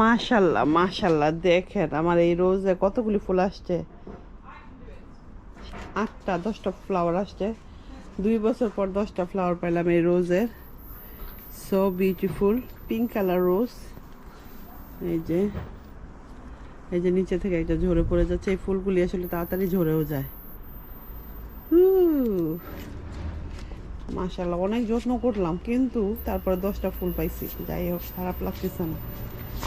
মাশাল্লাহ মাশাল্লাহ, দেখেন আমার এই রোজে কতগুলি ফুল আসছে। আটটা, দশটা ফ্লাওয়ার আসছে। দুই বছর পর দশটা ফ্লাওয়ার পাইলাম এই রোজের so beautiful pink colour rose এই যে এই যে নিচে থেকে একটা ঝরে পড়ে যাচ্ছে। এই ফুলগুলি আসলে তাড়াতাড়ি ঝরেও যায়। মাশাল্লাহ, অনেক যত্ন করলাম, কিন্তু তারপরে দশটা ফুল পাইছি। যাই হোক, খারাপ লাগতেছে না।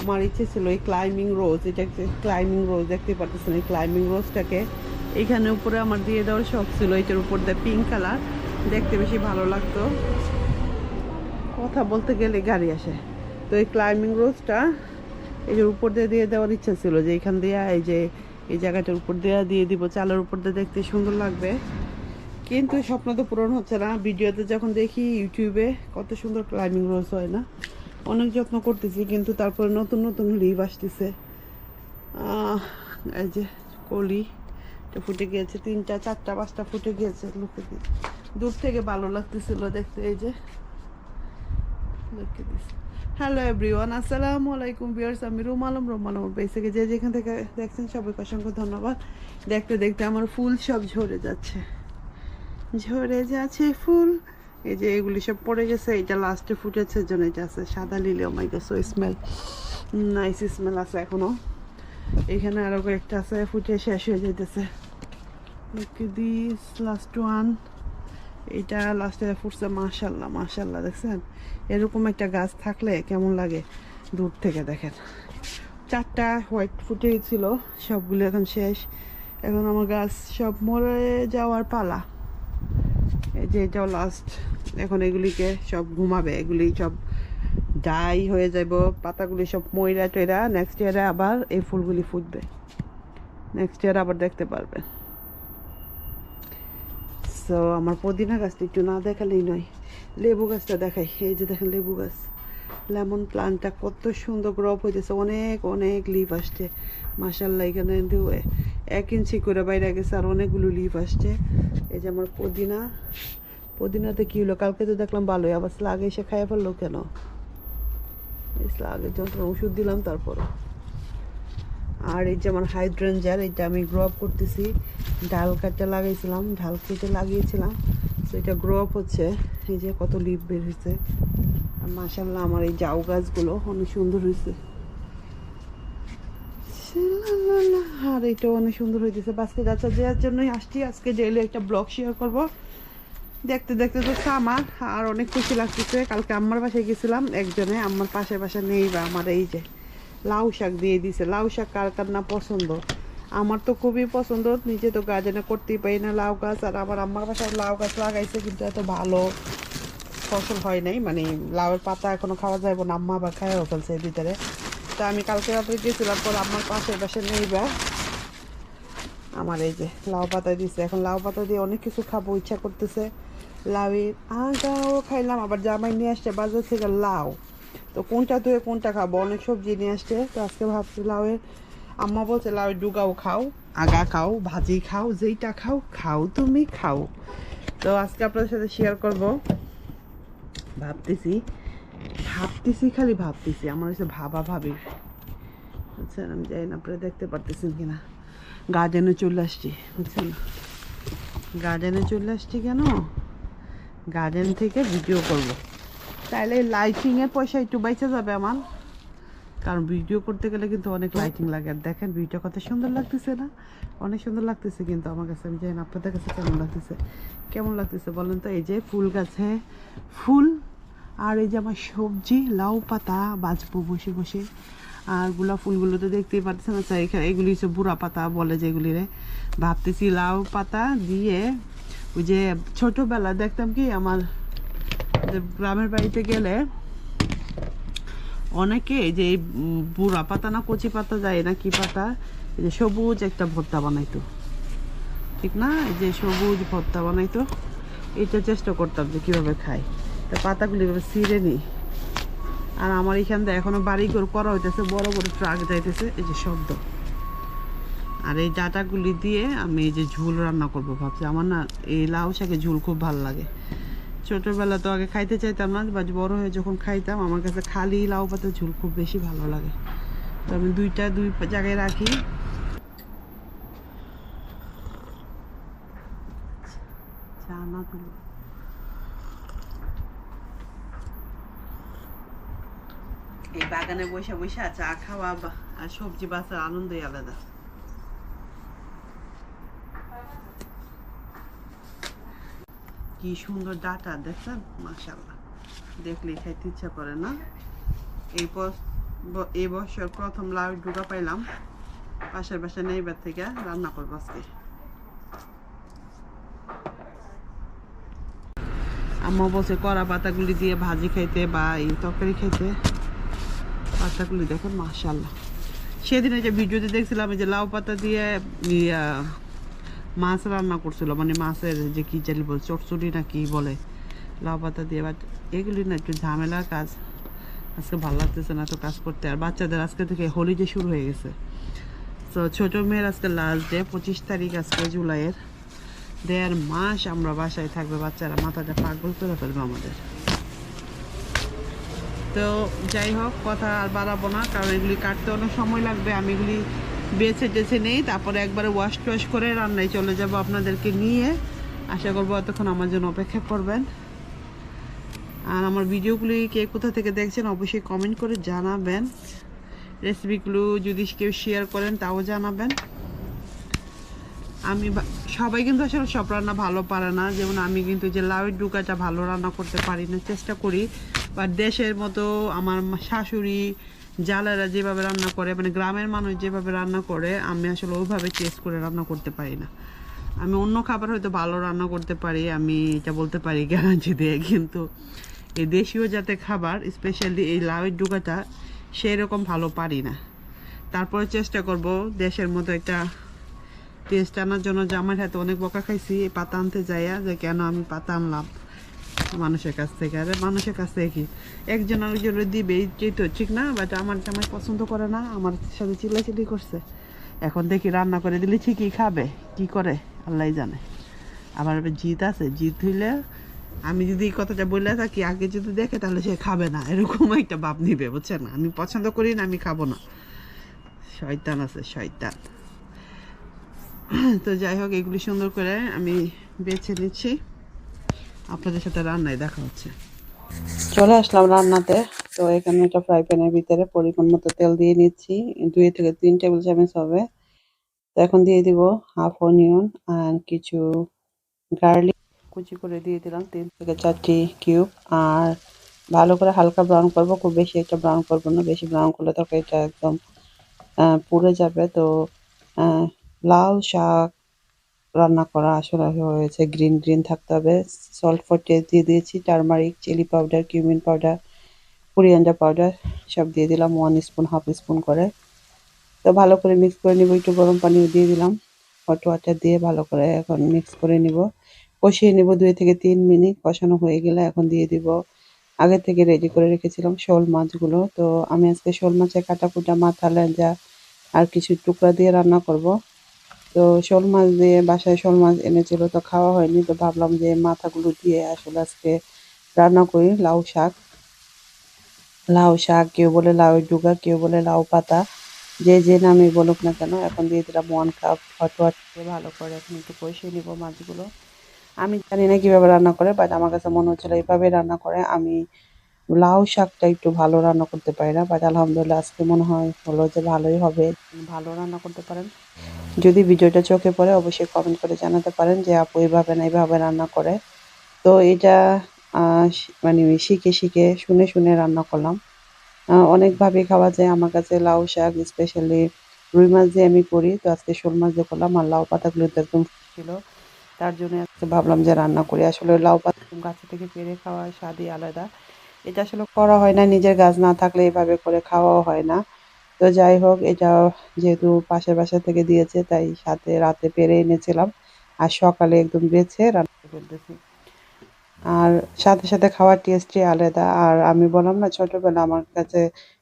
আমার ইচ্ছে ছিল এই ক্লাইম্বিং রোজ এটা ক্লাইম্বিং রোজ দেখতে পারতেছেন, এই ক্লাইম্বিং রোজটাকে এইখানে উপরে আমার দিয়ে দেওয়ার শখ ছিল, এটার উপর দিয়ে পিঙ্ক কালার দেখতে বেশি ভালো লাগতো। কথা বলতে গেলে গাড়ি আসে। তো এই ক্লাইম্বিং রোজটা যে উপর দিয়ে দিয়ে দেওয়ার ইচ্ছা ছিল যে এখান দিয়ে এই যে, এই জায়গাটার উপর দিয়ে দিয়ে দিব, চালের উপর দিয়ে দেখতে সুন্দর লাগবে। কিন্তু স্বপ্ন তো পূরণ হচ্ছে না। ভিডিওতে যখন দেখি ইউটিউবে কত সুন্দর ক্লাইম্বিং রোজ হয় না? অনেক যত্ন করতেছি, কিন্তু তারপরে নতুন নতুন লিভ আসতেছে। এই যে কলি ফুটে গিয়েছে, তিনটা, চারটা, পাঁচটা ফুটে গিয়েছে, লুকে দূর থেকে ভালো লাগতেছিল দেখতে, এই যে। হ্যালো এভরিওয়ান আসসালামু আলাইকুম বিয়ার্স আমি রুম আলম রুম আলম। বেসিকে যে যেখান থেকে দেখছেন, সবাইকে অসংখ্য ধন্যবাদ। দেখতে দেখতে আমার ফুল সব ঝরে যাচ্ছে। ঝরে যাচ্ছে ফুল। এই যে এগুলি সব পড়ে গেছে, এটা লাস্টে ফুটেছে জন্য এটা আছে। সাদা লিলে my go smell nice smell আছে এখনও। এখানে আরও কয়েকটা আছে, ফুটে শেষ হয়ে যাইতেছে। দিস লাস্ট ওয়ান এটা লাস্টে ফুটছে মাশাল্লাহ মাশাল্লাহ দেখছেন? এরকম একটা গাছ থাকলে কেমন লাগে? দূর থেকে দেখেন। চারটা হোয়াইট ফুটে ছিল সবগুলো এখন শেষ। এখন আমার গাছ সব মরে যাওয়ার পালা। এই যে এটাও লাস্ট এখন এগুলিকে সব ঘুমাবে, এগুলি সব ডাই হয়ে যাব, পাতাগুলি সব ময়রা টয়রা নেক্সট ইয়ারে আবার এই ফুলগুলি ফুটবে। নেক্সট ইয়ার আবার দেখতে পারবে। সো আমার পুদিনা গাছটা একটু না দেখালেই নয়, লেবু গাছটা দেখাই, এই যে দেখেন লেবু গাছ। লেমন প্লান্টটা কত সুন্দর গ্রপ হইতেছে, অনেক অনেক লিভ আসছে। মাসাল্লাহ এখানে এক ইঞ্চি করে বাইরে গেছে আর অনেকগুলো লিভ আসছে। এই যে আমার পুদিনা পুদিনাতে কি হলো? কালকে তো দেখলাম ভালোই, আবার স্লাগ এসে খাইয়ে ফেলল কেন? স্লাগের যন্ত্র ওষুধ দিলাম তারপর। আর এই যে আমার হাইড্রেঞ্জার এটা আমি গ্রো আপ করতেছি। ডাল কাটটা লাগাইছিলাম, ঢাল কেটে লাগিয়েছিলাম। তো এটা গ্রো আপ হচ্ছে। এই যে কত লিপ বের হয়েছে আর মাসাল্লাহ আমার এই জাউ গাছগুলো অনেক সুন্দর হয়েছে আর এটা অনেক সুন্দর হয়েছে বাসকে যাচ্ছে দেওয়ার জন্যই আসছি। আজকে ডেইলি একটা ব্লগ শেয়ার করব। দেখতে দেখতে তো আমার আর অনেক খুশি লাগতেছে। কালকে আম্মার বাসায় গেছিলাম, একজনে আমার পাশে পাশে নেই বা আমার এই যে লাউ শাক দিয়ে দিছে। লাউ শাক কার কার না পছন্দ? আমার তো খুবই পছন্দ, নিজে তো গার্ডেনে করতেই পারি না লাউ গাছ। আর আমার আম্মার বাসায় লাউ গাছ লাগাইছে, কিন্তু এত ভালো ফসল হয় নাই। মানে লাউয়ের পাতা এখনও খাওয়া যাবে না, আম্মা আবার খাইও ফেলছে এর ভিতরে। তো আমি কালকে রাত্রে গেছিলাম, পর আমার পাশে পাশে নেইবা আমার এই যে লাউ পাতা দিছে। এখন লাউ পাতা দিয়ে অনেক কিছু খাব, ইচ্ছা করতেছে। লাউয়ের আগাও খাইলাম, আবার জামাই নিয়ে আসছে, বাজার থেকে লাউ। তো কোনটা ধুয়ে কোনটা খাব? অনেক সবজি নিয়ে আসছে। তো আজকে ভাবছি লাউয়ের আম্মা বলছে লাউয়ের ডুগাও খাও, আগা খাও, ভাজি খাও, যেইটা খাও খাও তুমি, খাও। তো আজকে আপনাদের সাথে শেয়ার করব। ভাবতেছি ভাবতেছি, খালি ভাবতেছি। আমার হচ্ছে ভাবা ভাবি। বুঝছেন? আমি জানি না, আপনারা দেখতে পারতেছেন কিনা। গার্ডেনে চলে আসছি, বুঝছেন? গার্ডেনে চলে আসছি কেন? গার্ডেন থেকে ভিডিও করব। তাইলে লাইটিংয়ের পয়সা একটু বাইচে যাবে আমার। কারণ ভিডিও করতে গেলে কিন্তু অনেক লাইটিং লাগে। আর দেখেন ভিডিও কত সুন্দর লাগতেছে না? অনেক সুন্দর লাগতেছে কিন্তু আমার কাছে। আমি জানি আপনাদের কাছে কেমন লাগতেছে। কেমন লাগতেছে বলেন তো? এই যে ফুল গাছে ফুল আর এই যে আমার সবজি, লাউ পাতা বাজবো বসে বসে। আর গোলাপ ফুলগুলো তো দেখতেই পাচ্ছেন আচ্ছা এখানে এগুলি হচ্ছে বুড়া পাতা বলে যেগুলিরে। ভাবতেছি লাউ পাতা দিয়ে ওই যে ছোটোবেলা দেখতাম কি আমার গ্রামের বাড়িতে গেলে অনেকে যে বুড়া পাতা না কচি পাতা যায় না কি পাতা? যে সবুজ একটা ভর্তা বানাইতো। ঠিক না? যে সবুজ ভর্তা বানাইতো। এটা চেষ্টা করতাম যে কীভাবে খাই। তা পাতাগুলি এভাবে ছিঁড়ে নিই। আর আমার এখান থেকে এখনও বাড়ি ঘর করা হইতেছে, বড় বড় ট্রাক যাইতেছে, এই যে শব্দ। আর এই ডাটাগুলি দিয়ে আমি এই যে ঝুল রান্না করব ভাবছি। আমার না এই লাউ শাকের ঝুল খুব ভালো লাগে। ছোটোবেলা তো আগে খাইতে চাইতাম না বা বড় হয়ে যখন খাইতাম, আমার কাছে খালি লাউ পাতার ঝুল খুব বেশি ভালো লাগে। তো আমি দুইটা, দুই জায়গায় রাখি। না এই বাগানে বসে বসে চা খাওয়া আর সবজি বাসার আনন্দই আলাদা। কি সুন্দর ডাটা, দেখছেন? মাশাল্লাহ দেখলেই খাইতে ইচ্ছা করে না। এই এই বছর প্রথম লাউ ডুগা পাইলাম। পাশের বাসায় নেইবার থেকে রান্না করব আজকে। আম্মা বলছে কড়া পাতাগুলি দিয়ে ভাজি খাইতে বা এই তরকারি খাইতে। পাতাগুলি দেখেন মাশাল্লাহ সেদিনে যে ভিডিওতে দেখছিলাম যে লাউ পাতা দিয়ে মাছ রান্না করছিল মানে মাছের যে কি জানি বল চটচড়ি না কি বলে, লাউ পাতা দিয়ে বাট এগুলি না একটু ঝামেলার কাজ। আজকে ভালো লাগতেছে না তো কাজ করতে, আর বাচ্চাদের আজকে থেকে হলিডে শুরু হয়ে গেছে। তো ছোটো মেয়ের আজকে লাস্ট ডে পঁচিশ তারিখ আজকে জুলাইয়ের। দেড় মাস আমরা বাসায় থাকবে, বাচ্চারা মাথাটা পাগল করে ফেলবে আমাদের। তো যাই হোক, কথা আর বাড়াবো না, কারণ এগুলি কাটতে অনেক সময় লাগবে, আমি এগুলি বেছে টেছে নেই, তারপরে একবারে ওয়াশ টোয়াশ করে রান্নায় চলে যাব আপনাদেরকে নিয়ে। আশা করব এতক্ষণ আমার জন্য অপেক্ষা করবেন। আর আমার ভিডিওগুলি কে কোথা থেকে দেখছেন অবশ্যই কমেন্ট করে জানাবেন। রেসিপিগুলো যদি কেউ শেয়ার করেন, তাও জানাবেন। আমি সবাই কিন্তু আসলে সব রান্না ভালো পারে না। যেমন আমি কিন্তু যে লাউয়ের ডুকাটা ভালো রান্না করতে পারি না, চেষ্টা করি। বা দেশের মতো আমার শাশুড়ি জালারা যেভাবে রান্না করে মানে গ্রামের মানুষ যেভাবে রান্না করে, আমি আসলে ওইভাবে টেস্ট করে রান্না করতে পারি না। আমি অন্য খাবার হয়তো ভালো রান্না করতে পারি, আমি এটা বলতে পারি গ্যারান্টি দিয়ে, কিন্তু এই দেশীয় জাতে খাবার স্পেশালি এই লাউয়ের ডুকাটা সেই রকম ভালো পারি না। তারপরে চেষ্টা করব দেশের মতো একটা টেস্ট আনার জন্য। যে আমার হাতে অনেক বকা খাইছি পাতা আনতে যাইয়া যে কেন আমি পাতা আনলাম। মানুষের কাছ থেকে। আরে মানুষের কাছ থেকে কি? একজন আরেকজনের দিবে এই তো ঠিক না বাট আমার জামাই পছন্দ করে না, আমার সাথে চিল্লাচিল্লি করছে। এখন দেখি রান্না করে দিলে ঠিকই খাবে, কি করে আল্লাহ জানে। আবার জিত আছে জিত হইলে আমি যদি এই কথাটা বলে থাকি, আগে যদি দেখে, তাহলে সে খাবে না, এরকম একটা ভাব নিবে, বুঝছেন? আমি পছন্দ করি না, আমি খাব না। শয়তান আছে, শয়তান। তো যাই হোক, এগুলি সুন্দর করে আমি বেছে নিচ্ছি। আপনাদের সাথে রান্নায় দেখা হচ্ছে। চলে আসলাম রান্নাতে। তো এখানে একটা ফ্রাই প্যানের ভিতরে পরিমাণ মতো তেল দিয়ে নিচ্ছি। দুই থেকে তিন টেবিল চামচ হবে। তো এখন দিয়ে দিব হাফ অনিয়ন আর কিছু গার্লিক কুচি করে দিয়ে দিলাম তিন থেকে চারটি কিউব আর ভালো করে হালকা ব্রাউন করব। খুব বেশি একটা ব্রাউন করব না। বেশি ব্রাউন করলে তরকারিটা একদম পুড়ে যাবে। তো লাউ শাক রান্না করা আসলে হয়েছে। গ্রিন গ্রিন থাকতে হবে। সল্ট ফর টেস্ট দিয়ে দিয়েছি। Turmeric chilli powder cumin powder coriander powder সব দিয়ে দিলাম। ওয়ান স্পুন হাফ স্পুন করে। তো ভালো করে মিক্স করে নিব। একটু গরম পানিও দিয়ে দিলাম। হট ওয়াটার দিয়ে ভালো করে এখন মিক্স করে নিব। কষিয়ে নিব দুই থেকে তিন মিনিট। কষানো হয়ে গেলে এখন দিয়ে দিব। আগে থেকে রেডি করে রেখেছিলাম শোল মাছগুলো। তো আমি আজকে শোল মাছের কাটা কুটা মাথা, লেজা আর কিছু টুকরা দিয়ে রান্না করব। তো শোল মাছ দিয়ে বাসায় শোল মাছ এনেছিল, তো খাওয়া হয়নি, তো ভাবলাম যে মাথাগুলো দিয়ে আসলে আজকে রান্না করি, লাউ শাক। লাউ শাক, কেউ বলে লাউ ডুগা, কেউ বলে লাউ পাতা। যে যে নামে বলুক না কেন, এখন দিয়ে দিলাম ওয়ান কাপ হট ওয়াটার ভালো করে এখন একটু কষিয়ে নিব মাছগুলো। আমি জানি না কীভাবে রান্না করে বাট আমার কাছে মনে হচ্ছিল এইভাবে রান্না করে। আমি লাউ শাকটা একটু ভালো রান্না করতে পারি না বাট আলহামদুলিল্লাহ আজকে মনে হয় হলো যে ভালোই হবে। ভালো রান্না করতে পারেন। যদি ভিডিওটা চোখে পড়ে, অবশ্যই কমেন্ট করে জানাতে পারেন যে আপু এইভাবে না এইভাবে রান্না করে। তো এটা মানে শিখে শিখে শুনে শুনে রান্না করলাম। অনেকভাবে খাওয়া যায়। আমার কাছে লাউ শাক স্পেশালি রুই মাছ দিয়ে আমি করি। তো আজকে শোল মাছ দিয়ে করলাম আর লাউ পাতাগুলো তো একদম ছিল তার জন্য আজকে ভাবলাম যে রান্না করি। আসলে লাউ পাতা গাছ থেকে পেরে খাওয়া স্বাদই আলাদা। এটা আসলে করা হয় না। নিজের গাছ না থাকলে এভাবে করে খাওয়াও হয় না। তো যাই হোক, এটা যেহেতু পাশের বাসা থেকে দিয়েছে, তাই সাথে রাতে পেরে এনেছিলাম। আর সকালে একদম বেছে রান্না করে ফেলতেছি। আর সাথে সাথে খাওয়ার টেস্টই আলাদা। আর আমি বললাম না, ছোটবেলা আমার কাছে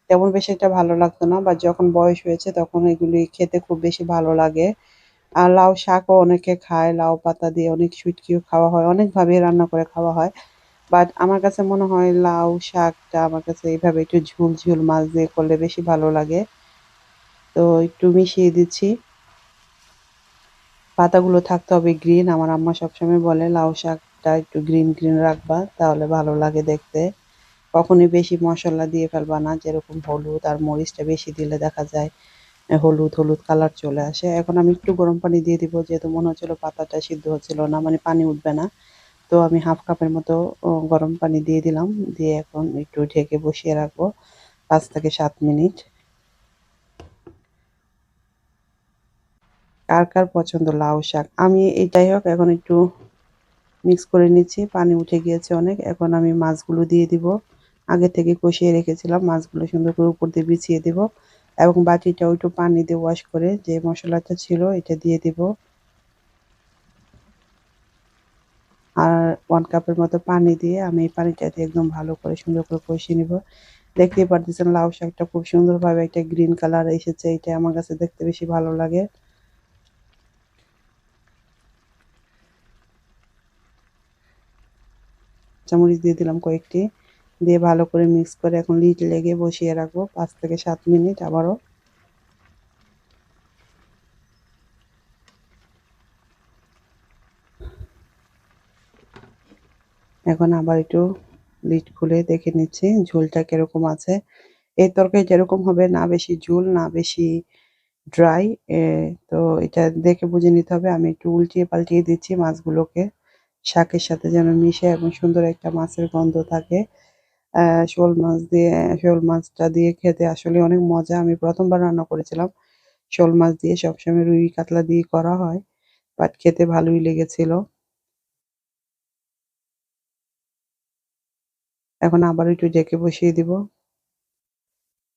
তেমন বেশি একটা ভালো লাগতো না বা যখন বয়স হয়েছে তখন এগুলি খেতে খুব বেশি ভালো লাগে। আর লাউ শাকও অনেকে খায়, লাউ পাতা দিয়ে অনেক শুটকিও খাওয়া হয় অনেকভাবে রান্না করে খাওয়া হয়। বাট আমার কাছে মনে হয় লাউ শাকটা আমার কাছে এইভাবে একটু ঝুল ঝুল মাছ দিয়ে করলে বেশি ভালো লাগে। তো একটু মিশিয়ে দিচ্ছি। পাতাগুলো থাকতে হবে গ্রিন আমার আম্মা সবসময় বলে, লাউ শাকটা একটু গ্রিন গ্রিন রাখবা, তাহলে ভালো লাগে দেখতে। কখনোই বেশি মশলা দিয়ে ফেলবা না, যেরকম হলুদ আর মরিচটা বেশি দিলে দেখা যায় হলুদ হলুদ কালার চলে আসে। এখন আমি একটু গরম পানি দিয়ে দিব, যেহেতু মনে হচ্ছিল পাতাটা সিদ্ধ হচ্ছিল না মানে পানি উঠবে না। তো আমি হাফ কাপের মতো গরম পানি দিয়ে দিলাম। দিয়ে এখন একটু ঢেকে বসিয়ে রাখব। পাঁচ থেকে সাত মিনিট। কার কার পছন্দ? লাউ শাক। আমি এই যাই হোক, এখন একটু মিক্স করে নিচ্ছি। পানি উঠে গিয়েছে অনেক। এখন আমি মাছগুলো দিয়ে দিব। আগে থেকে কষিয়ে রেখেছিলাম। মাছগুলো সুন্দর করে উপর দিয়ে বিছিয়ে দিব। এবং বাটিটাও একটু পানি দিয়ে ওয়াশ করে যে মশলাটা ছিল, এটা দিয়ে দিব আর ওয়ান কাপের মতো পানি দিয়ে আমি এই পানিটা দিয়ে একদম ভালো করে সুন্দর করে কষিয়ে নিব। দেখতেই পারতেছেন লাউ শাকটা খুব সুন্দরভাবে একটা গ্রিন কালার এসেছে, এটা আমার কাছে দেখতে বেশি ভালো লাগে। চামড়িচ দিয়ে দিলাম কয়েকটি, দিয়ে ভালো করে মিক্স করে এখন লিড লেগে বসিয়ে রাখব পাঁচ থেকে সাত মিনিট আবারও। এখন আবার একটু লিড খুলে দেখে নিচ্ছি, ঝোলটা কীরকম আছে। এই তরকারি যেরকম হবে, না বেশি ঝোল, না বেশি ড্রাই তো এটা দেখে বুঝে নিতে হবে। আমি একটু উল্টিয়ে পাল্টিয়ে দিচ্ছি মাছগুলোকে, শাকের সাথে যেন মিশে এবং সুন্দর একটা মাছের গন্ধ থাকে। শোল মাছ দিয়ে, শোল মাছটা দিয়ে খেতে আসলে অনেক মজা। আমি প্রথমবার রান্না করেছিলাম। শোল মাছ দিয়ে সবসময় রুই কাতলা দিয়ে করা হয়, বাট খেতে ভালোই লেগেছিল। এখন আবার একটু ঢেকে বসিয়ে দিব।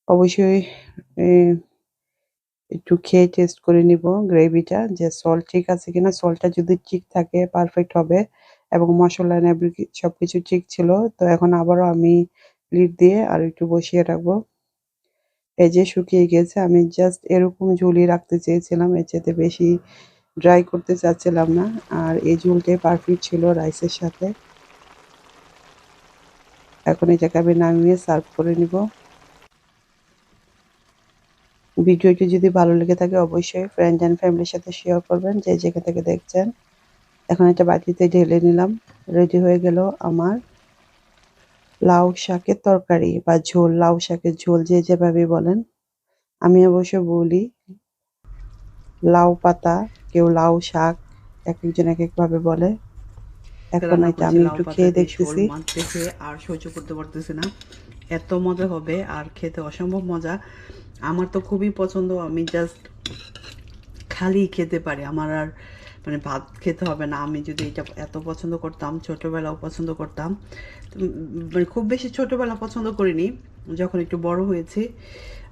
অবশ্যই একটু খেয়ে টেস্ট করে নিব গ্রেভিটা যে সল্ট ঠিক আছে কিনা। সল্টটা যদি ঠিক থাকে পারফেক্ট হবে এবং মশলা এভরি সবকিছু ঠিক ছিল, তো এখন আবারও আমি লিড দিয়ে আর একটু বসিয়ে রাখব। এই যে শুকিয়ে গেছে, আমি জাস্ট এরকম ঝুলিয়ে রাখতে চেয়েছিলাম, এর চেয়ে বেশি ড্রাই করতে চাচ্ছিলাম না। আর এই ঝুলটাই পারফেক্ট ছিল রাইসের সাথে। এখন এটাকে আমি নামিয়ে সার্ভ করে নিব। ভিডিওটি যদি ভালো লেগে থাকে, অবশ্যই ফ্রেন্ড অ্যান্ড ফ্যামিলির সাথে শেয়ার করবেন। যে যেখান থেকে দেখছেন, এখন একটা বাটিতে ঢেলে নিলাম। রেডি হয়ে গেল আমার লাউ শাকের তরকারি বা ঝোল, লাউ শাকের ঝোল যে যেভাবে বলেন। আমি অবশ্য বলি, লাউ পাতা কেউ লাউ শাক এক একজন এক একভাবে বলে। এখন এটা আমি একটু খেয়ে দেখতেছি। মাছ আর সহ্য করতে পারতেছি না। এত মজা হবে আর খেতে অসম্ভব মজা। আমার তো খুবই পছন্দ আমি জাস্ট খালি খেতে পারি। আমার আর মানে ভাত খেতে হবে না। আমি যদি এটা এত পছন্দ করতাম ছোটবেলাও পছন্দ করতাম। মানে খুব বেশি ছোটবেলা পছন্দ করিনি যখন একটু বড় হয়েছি।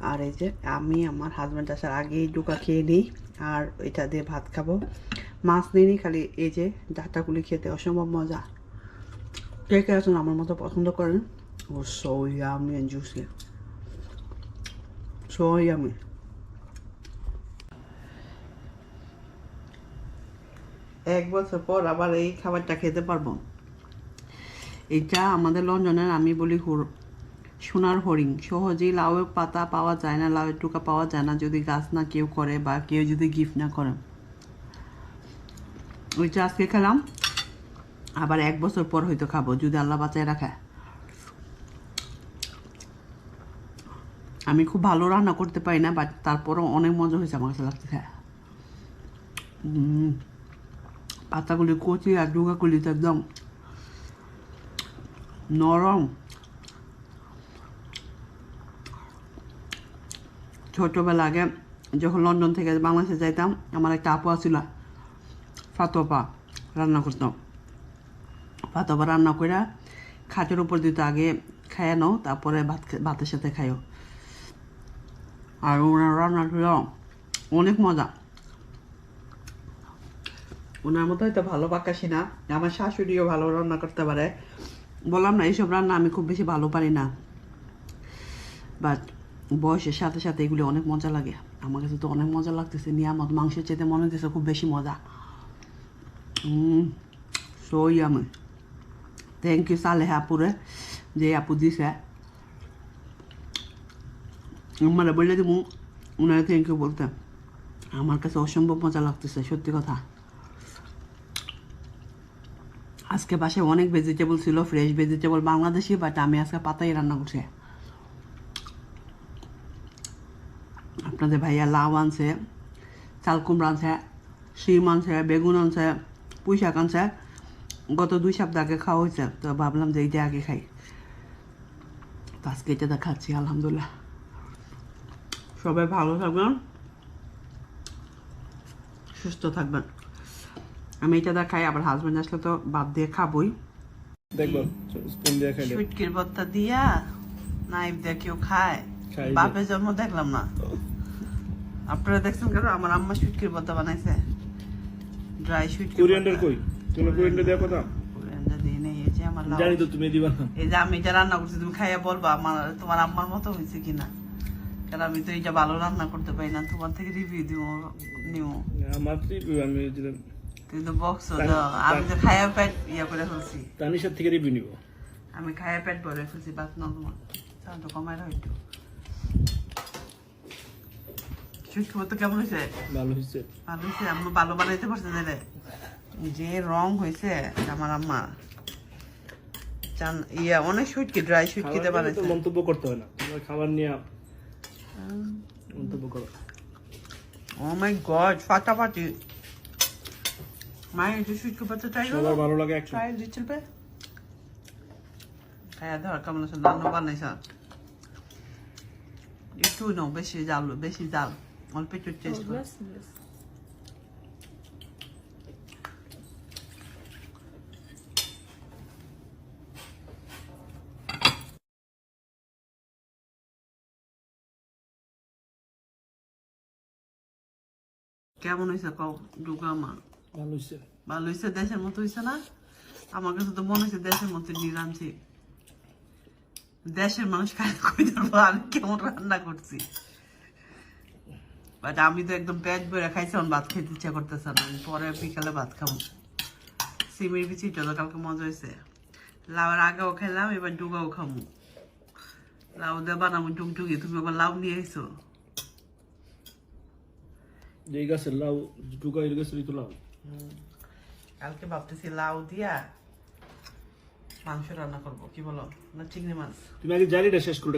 আর এই যে আমি আমার হাজব্যান্ড আসার আগেই ডুকা খেয়ে নিই আর এটা দিয়ে ভাত খাব। মাছ নিয়ে খালি এই যে ডাটাগুলি খেতে অসম্ভব মজা। কে কে আছেন আমার মতো পছন্দ করেন? ও সো ইয়ামি জুসি সো এক বছর পর আবার এই খাবারটা খেতে পারব। এটা আমাদের লন্ডনের, আমি বলি সোনার হরিণ। সহজেই লাউয়ের পাতা পাওয়া যায় না লাউয়ের টুকা পাওয়া যায় না, যদি গাছ না কেউ করে বা কেউ যদি গিফট না করে। ওইটা আজকে খেলাম, আবার এক বছর পর হয়তো খাব, যদি আল্লাহ বাঁচায় রাখে। আমি খুব ভালো রান্না করতে পারি না বাট তারপরও অনেক মজা হয়েছে আমার কাছে লাগছে খায়। পাতাগুলি কচি আর ডুগাগুলি তো একদম নরম। ছোটোবেলা আগে যখন লন্ডন থেকে বাংলাদেশে যাইতাম, আমার একটা আপু আছিল ফাতোপা রান্না করতাম। ফাতোপা রান্না করে খাটের উপর দিত আগে খাইয়ে নাও, তারপরে ভাত ভাতের সাথে খাইও। আর ওনার রান্না ছিল অনেক মজা। ওনার মতো হয়তো ভালো পাকাশি না, আমার শাশুড়িও ভালো রান্না করতে পারে। বললাম না, এইসব রান্না আমি খুব বেশি ভালো পারি না। বাট বয়সের সাথে সাথে এগুলি অনেক মজা লাগে। আমার কাছে তো অনেক মজা লাগতেছে, নিয়ামত, মাংসের চেতে মনে হচ্ছে খুব বেশি মজা। ইয়ামি থ্যাংক ইউ সালেহ আপুরে যে আপু দিছে মানে বললে দিব ওনারা থ্যাংক ইউ বলতে আমার কাছে অসম্ভব মজা লাগতেছে সত্যি কথা আজকে বাসায় অনেক ভেজিটেবল ছিল ফ্রেশ ভেজিটেবল বাংলাদেশি বাট আমি আজকে পাতাই রান্না করছি আপনাদের ভাইয়া লাউ আনছে চাল কুমড়া আনছে শিম আনছে বেগুন আনছে পুঁই শাক আনছে গত দুই সপ্তাহ আগে খাওয়া হয়েছে তো ভাবলাম যে এইটা আগে খাই। তো আজকে এটা খাচ্ছি আলহামদুলিল্লাহ। সবাই ভালো থাকবেন সুস্থ থাকবেন। আমি এটা দা খাই আবার হাজবেন্ড আসলে তো বাদ দিয়ে খাবই। দেখব স্পুন দিয়ে ভর্তা নাইফ দিয়ে কেউ খায়। বাপের জন্ম দেখলাম না। আপনারা দেখছেন কেন? আমার আম্মা সুটকির ভর্তা বানাইছে। ড্রাই সুটকি কোরিয়ান্ডার কই? তুমি কোরিয়ান্ডার দেওয়ার কথা? জানি তো তুমি দিবা না। এই যে আমি এটা রান্না করছি তুমি খাইয়া বলবা আমার তোমার আম্মার মতো হয়েছে কিনা? কারণ আমি তো এটা ভালো রান্না করতে পারি না তোমার থেকে রিভিউ দিব নিও আমার রিভিউ আমি যেটা তুমি তো বকছো তো আমি তো খাইয়া পেট ইয়া করে ফেলছি। তানিশার থেকে রিভিউ নিব। আমি খাইয়া পেট ভরে ফেলছি বাস না তোমার তো কমাই রাখো একটু সুটকি মতো কেমন হয়েছে? ভালো হয়েছে। ভালো হয়েছে আম্মা ভালো বানাইতে পারছে তাহলে যে রং হয়েছে আমার আম্মা। চান ইয়া অনেক সুটকি ড্রাই সুটকিতে খাবার নিয়ে তো বানাইছে। মন্তব্য করতে হয় না। তোমার খাবার নিয়ে মন্তব্য করো। ও মাই গড ফাটাফাটি। মায়ের একটু সুটকি পাতা ট্রাই করো ভালো লাগে একশো ট্রাই দিচ্ছিল বে ধর কেমন আছে? রান্না বানাইছ। একটু নাও বেশি জাল বেশি জাল অল্প একটু টেস্ট করো কেমন হয়েছে কও ডুগা মা ভালো হয়েছে ভালো হয়েছে দেশের মতো হয়েছে না আমার কাছে তো মনে হচ্ছে দেশের মতো নিরানছি দেশের মানুষ খাই কই ধরবো আমি কেমন রান্না করছি বাট আমি তো একদম পেট ভরে খাইছি আমার ভাত খেতে ইচ্ছা করতেছে না। আমি পরে বিকালে ভাত খাব সিমের বিচি তো কালকে মজা হয়েছে লাউয়ের আগেও খেলাম এবার ডুগাও খামু। লাউ দিয়ে বানাবো টুকটুকি। তুমি আবার লাউ নিয়ে এসো গাছের লাউ টুকা এর গাছের তো লাউ। কালকে ভাবতেছি লাউ দিয়া মাংস রান্না করব। কি বলো? না চিংড়ি মাছ? তুমি আগে জালিটা শেষ করে